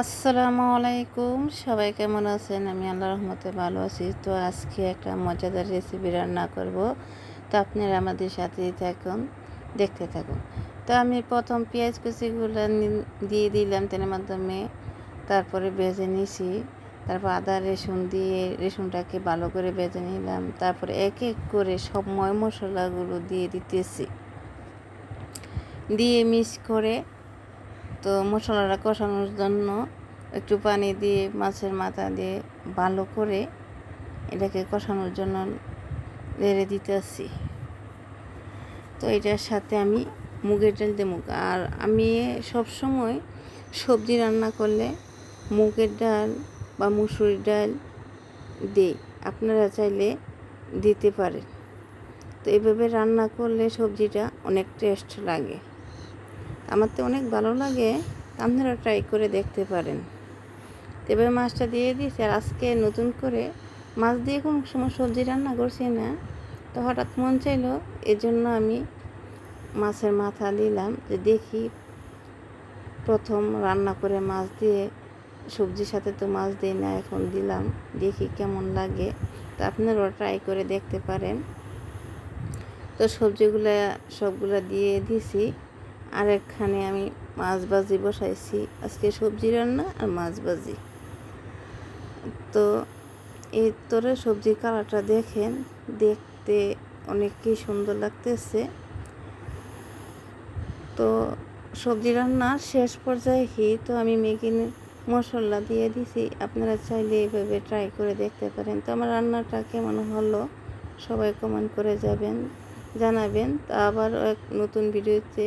আসসালামু আলাইকুম। সবাই কেমন আছেন? আমি আল্লাহ রহমতে ভালো আছি। তো আজকে একটা মজাদার রেসিপি রান্না করব। তো আপনারা আমাদের সাথেই থাকুন, দেখতে থাকুন। তো আমি প্রথম পেঁয়াজ কুচিগুলো দিয়ে দিলাম তেলের মাধ্যমে। তারপরে ভেজে নিছি। তারপর আদা, রসুন দিয়ে রসুনটাকে ভালো করে ভেজে নিলাম। তারপরে এক এক করে সব ময় মশলাগুলো দিয়ে দিতেছি। দিয়ে মিক্স করে তো মশলাটা কষানোর জন্য একটু পানি দিয়ে, মাছের মাথা দিয়ে ভালো করে এটাকে কষানোর জন্য নেড়ে দিতেছি। তো এটার সাথে আমি মুগের ডাল দেবো আর আমি সব সময় সবজি রান্না করলে মুগের ডাল বা মুসুরির ডাল দিই। আপনারা চাইলে দিতে পারেন। তো এইভাবে রান্না করলে সবজিটা অনেক টেস্ট লাগে। আমার তো অনেক ভালো লাগে, আপনারা ট্রাই করে দেখতে পারেন। তবে মাছটা দিয়ে দিয়েছি, আর আজকে নতুন করে মাছ দিয়ে কোনো সময় সবজি রান্না করছি না। তো হঠাৎ মন চাইলো, এজন্য আমি মাছের মাথা দিলাম যে দেখি প্রথম রান্না করে মাছ দিয়ে, সবজির সাথে তো মাছ দিই না, এখন দিলাম, দেখি কেমন লাগে। তো আপনারাও ট্রাই করে দেখতে পারেন। তো সবজিগুলো, সবগুলো দিয়ে দিছি। আর একখানে আমি মাছ ভাজি বসাইছি। আজকে সবজি রান্না আর মাছ ভাজি। তো এই তোরে সবজির কালারটা দেখেন, দেখতে অনেকই সুন্দর লাগতেছে। তো সবজি রান্নার শেষ পর্যায়ে কি? তো আমি ম্যাগি মশলা দিয়ে দিছি। আপনারা চাইলে এইভাবে ট্রাই করে দেখতে পারেন। তো আমার রান্নাটা কেমন হলো? সবাই কমেন্ট করে যাবেন, জানাবেন। তো আবার এক নতুন ভিডিওতে